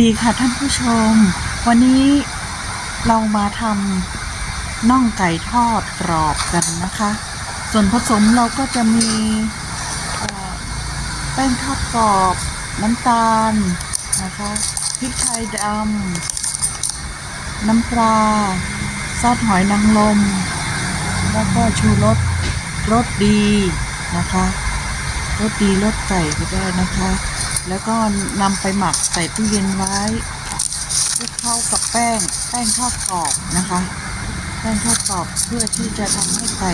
ดีค่ะท่านผู้ชม วันนี้เรามาทำน่องไก่ทอดกรอบกันนะคะ ส่วนผสมเราก็จะมีแป้งทอดกรอบน้ำตาลนะคะพริกไทยดำน้ำปลาซอสหอยนางรมแล้วก็ชูรสรสดีนะคะรสดีรสไก่ก็ได้นะคะ แล้วก็นำไปหมักใส่ตู้เย็นไว้คลุกเข้ากับแป้ง แป้งทอดกรอบนะคะ แป้งทอดกรอบเพื่อที่จะทำให้ไก่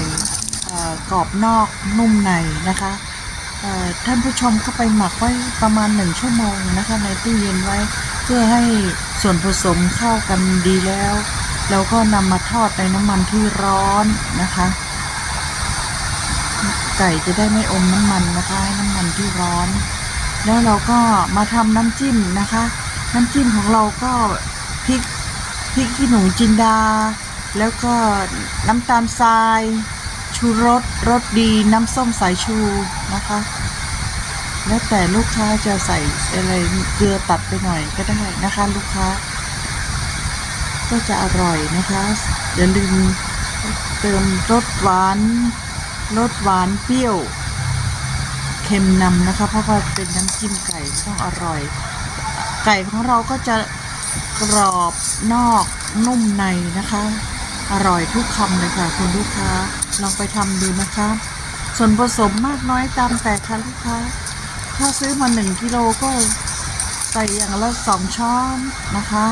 กรอบนอกนุ่มในนะคะท่านผู้ชมก็ไปหมักไว้ประมาณหนึ่งชั่วโมงนะคะ ในตู้เย็นไว้ เพื่อให้ส่วนผสมเข้ากันดีแล้วแล้วก็นำมาทอดในน้ำมันที่ร้อนนะคะ ไก่จะได้ไม่อมน้ำมันนะคะให้น้ำมันที่ร้อน แล้วเราก็มาทำน้ำจิ้มนะคะ น้ำจิ้มของเราก็พริกพริกขี้หนูจินดา แล้วก็น้ำตาลทราย ชูรสรสดีน้ำส้มสายชูนะคะ แล้วแต่ลูกค้าจะใส่อะไรเกลือตัดไปหน่อยก็ได้นะคะ ลูกค้า ก็จะอร่อยนะคะอย่าลืมเติมรสหวานรสหวานเปรี้ยว ค็มนำนะคะ เพราะว่าเป็นน้ำจิ้มไก่ต้องอร่อย ไก่ของเราก็จะกรอบนอกนุ่มในนะคะ อร่อยทุกคำเลยค่ะ คุณลูกค้าลองไปทำดูนะคะ ส่วนผสมมากน้อยตามแต่ค่ะลูกค้า ถ้าซื้อมาหนึ่งกิโลก็ใส่อย่างละสองช้อนนะคะ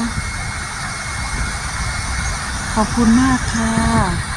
ขอบคุณมากค่ะ